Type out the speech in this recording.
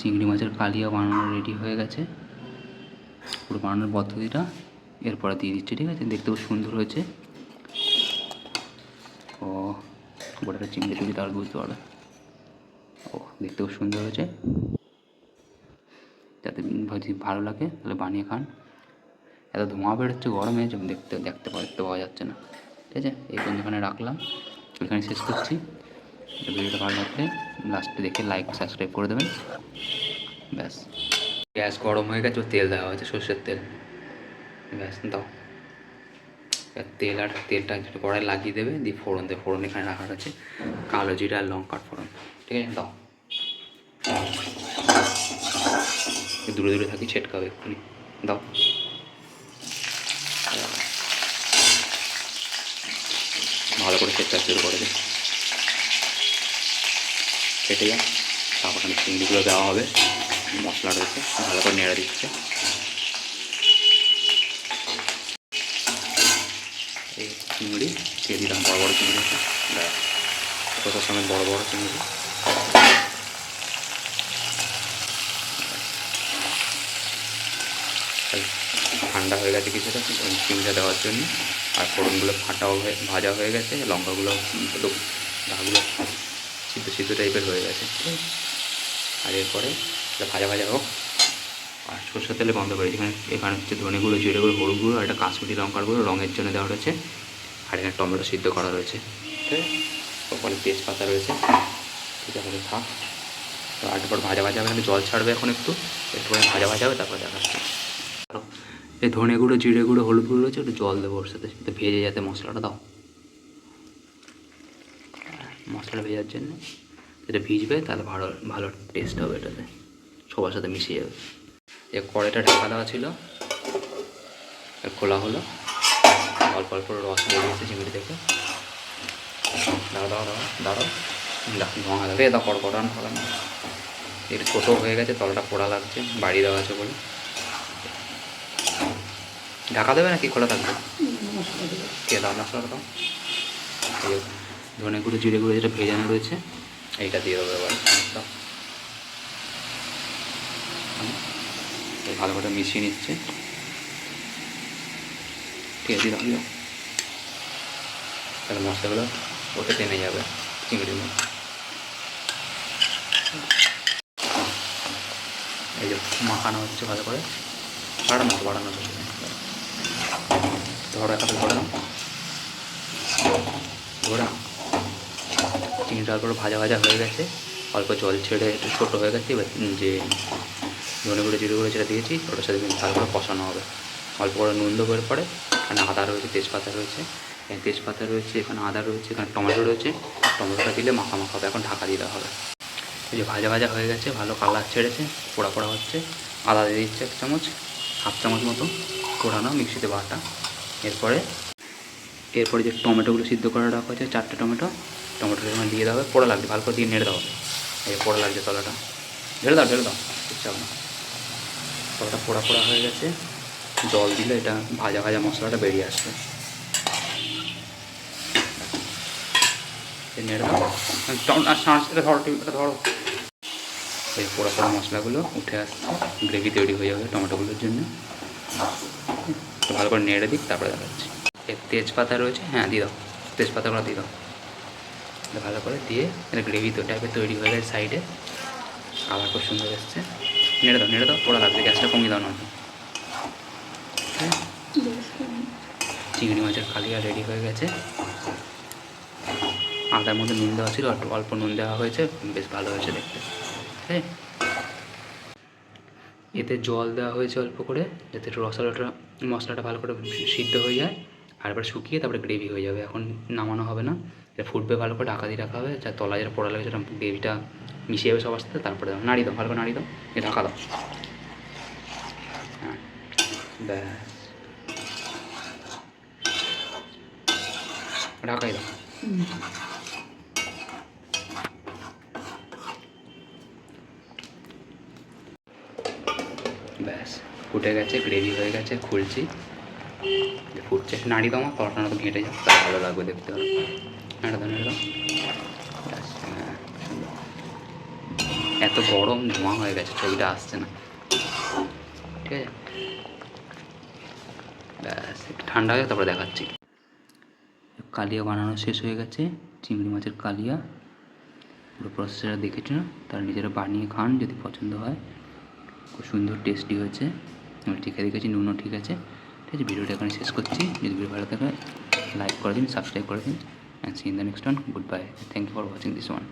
চিংড়ি মাছের কালিয়া বানানো রেডি হয়ে গেছে। পুরো বানানোর পদ্ধতিটা এরপরে দিয়ে দিচ্ছি, ঠিক আছে? দেখতেও সুন্দর হয়েছে। ও গোটাটা চিংড়ি টুড়ি তার বুঝতে পারবে। ও দেখতেও সুন্দর হয়েছে। যাতে যদি ভালো লাগে, তাহলে বানিয়ে খান। এত ধোঁয়া বেরোচ্ছে, গরমে যেমন দেখতে দেখতে পাওয়া দেখতে পাওয়া যাচ্ছে না। ঠিক আছে? এই পর্যন্ত এখানে রাখলাম। এখানে শেষ করছি। ভিডিওটা ভালো লাগলে লাস্টে দেখে লাইক সাবস্ক্রাইব করে দেবেন। ব্যাস। গ্যাস গরম হয়ে গেছে, তেল দেওয়া হয়েছে, সর্ষের তেল। ব্যাস, দাও। তেল আর তেলটা কড়াই লাগিয়ে দেবে, দিয়ে ফোড়ন দেবে ফোড়ন এখানে রাখা আছে। কালো জিরা আর লঙ্কার ফোড়ন, ঠিক আছে? দাও। দূরে দূরে থাকি ছেটকাবে এক্ষুনি দাও। ভালো করে ছেটকা শুরু করে দিই কেটে যা তারপর চিংড়িগুলো দেওয়া হবে। মশলা রয়েছে, ভালো করে নেড়ে দিচ্ছে। এই চিংড়ি, দিয়ে দিলাম বড় বড় চিংড়ি। কত সময় বড় বড় চিংড়ি। ঠান্ডা হয়ে গেছে কিছুটা চিংড়িটা দেওয়ার জন্য। আর ফোড়নগুলো ফাটাও হয়ে, ভাজা হয়ে গেছে, লঙ্কাগুলো গাগুলো সিদ্ধ সিদ্ধ টাইপের হয়ে গেছে? আর এরপরে ভাজা ভাজা হোক। আর সরষের তেলে বন্ধ করে এখানে এখানে হচ্ছে ধনে গুঁড়ো, জিরে গুঁড়ো, হলুদ গুঁড়ো, আর একটা কাশ্মীরি লঙ্কার গুঁড়ো, রঙের জন্য দেওয়া রয়েছে। আর এখানে টমেটো সিদ্ধ করা রয়েছে। ওখানে তেজপাতা রয়েছে। ঠিক আছে থাক। তো আর তারপর ভাজা ভাজা হবে। জল ছাড়বে এখন একটু। একটু ভাজা ভাজা হবে, তারপর দেখাচ্ছি। এই ধনে গুঁড়ো, জিরে গুঁড়ো, হলুদ গুঁড়ো রয়েছে, একটু জল দেবো ওর সাথে। ভেজে যাতে মশলাটা দাও। মশলা ভেজার জন্য। এটা ভিজবে তাহলে ভালো ভালো টেস্ট হবে এটাতে। সবার সাথে মিশিয়ে যাবে। যে কড়াইটা ঢাকা দেওয়া ছিল খোলা হলো। অল্প অল্প রস বেরিয়েছে চিংড়ি থেকে। দাঁড়া দাঁড়া দাঁড়া দাঁড়াও। ধোঁয়া লাগে এটা কড়কড়ান করান এর ছোটো হয়ে গেছে তলটা পোড়া লাগছে বাড়ি দেওয়া আছে বলে। ঢাকা দেবে নাকি খোলা থাকবে? কে দাও মশলাটা দাও। ধনে গুঁড়ো, জিরে গুঁড়ো যেটা ভেজানো রয়েছে, এইটা দিয়ে দেবো এবার দাও। ভালো করে মিশিয়ে নিচ্ছে। ঠিক আছে দাও তাহলে মশলাগুলো ওতে টেনে যাবে চিংড়ির মধ্যে। এই যে মাখানো হচ্ছে ভালো করে বাড়ানো বাড়ানো ধরো ধরে নাও ধরে। চিংড়িটা অল্প ভাজা ভাজা হয়ে গেছে। অল্প জল ছেড়ে একটু ছোটো হয়ে গেছে। এবার যে ধনে গুঁড়ো, জিরে গুঁড়ো যেটা দিয়েছি, ওটার সাথে কিন্তু করে কষানো হবে। অল্প করে নুন দেবো এরপরে। এখানে আদা রয়েছে, তেজপাতা রয়েছে। এখানে তেজপাতা রয়েছে, এখানে আদা রয়েছে, এখানে টমেটো রয়েছে। টমেটোটা দিলে মাখা মাখা হবে। এখন ঢাকা দিতে হবে। এই যে ভাজা ভাজা হয়ে গেছে, ভালো কালার ছেড়েছে, পোড়া পোড়া হচ্ছে। আদা দিয়ে দিচ্ছে এক চামচ, হাফ চামচ মতো কোড়ানো মিক্সিতে বাটা। এরপরে এরপরে যে টমেটোগুলো সিদ্ধ করে রাখা হয়েছে, চারটে টমেটো টমেটোটা এখানে দিয়ে দেওয়া হবে, পোড়া লাগবে, ভালো করে দিয়ে নেড়ে দেওয়া হবে। এই পোড়া লাগছে তলাটা। ঢেলে দাও ঢেলে দাও হবে না। তলাটা পোড়া পোড়া হয়ে গেছে। জল দিলে এটা ভাজা ভাজা মশলাটা বেরিয়ে আসবে। নেড়ে আর ধরো ধরো। এই পোড়া পোড়া মশলাগুলো উঠে আসছে। গ্রেভি তৈরি হয়ে যাবে টমেটোগুলোর জন্য। ভালো করে নেড়ে দিক, তারপরে দেখাচ্ছি। তেজপাতা রয়েছে হ্যাঁ দিয়ে দাও। তেজপাতাগুলো দিয়ে দাও। ভালো করে দিয়ে এটা গ্রেভি তো টাইপের তৈরি হয়ে গেছে সাইডে আবার খুব সুন্দর এসছে। নেড়ে দাও নেড়ে দাও পোড়া লাগবে গ্যাসটা কমিয়ে দাও না। হ্যাঁ চিংড়ি মাছের কালিয়া রেডি হয়ে গেছে। আদার মধ্যে নুন দেওয়া ছিল একটু অল্প নুন দেওয়া হয়েছে, বেশ ভালো হয়েছে দেখতে। ঠিক এতে জল দেওয়া হয়েছে অল্প করে, যাতে রসালোটা মশলাটা ভালো করে সিদ্ধ হয়ে যায়। আর শুকিয়ে তারপরে গ্রেভি হয়ে যাবে। এখন নামানো হবে না। এটা ফুটবে ভালো করে ঢাকা দিয়ে রাখা হবে। যা তলা যেটা পোড়া লাগে সেটা গ্রেভিটা মিশিয়ে যাবে সবার সাথে। তারপরে দাও। নাড়ি দাও, ভালো করে নাড়ি দাও। এ ঢাকা দাও। হ্যাঁ। ব্যাস। ঢাকাই দাও। ব্যাস। ফুটে গেছে গ্রেভি হয়ে গেছে, খুলছি। ফুটছে নাড়ি দাও আমার পরোটা তো ঘেঁটে যাও তা ভালো লাগবে দেখতে। হবে নাড়া দাও নাড়া দাও। হ্যাঁ। এত গরম ধোঁয়া হয়ে গেছে ছবিটা আসছে না। ঠিক আছে? ব্যাস একটু ঠান্ডা হয়ে তারপরে দেখাচ্ছি। কালিয়া বানানো শেষ হয়ে গেছে চিংড়ি মাছের কালিয়া। পুরো প্রসেসটা দেখেছ তারা নিজেরা বানিয়ে খান যদি পছন্দ হয়। খুব সুন্দর টেস্টি হয়েছে। আমি ঠিক দেখেছি নুনও ঠিক আছে। ঠিক আছে ভিডিওটা এখানে শেষ করছি। যদি ভিডিও ভালো থাকে লাইক করে দিন সাবস্ক্রাইব করে দিন and see in the next one goodbye thank you for watching this one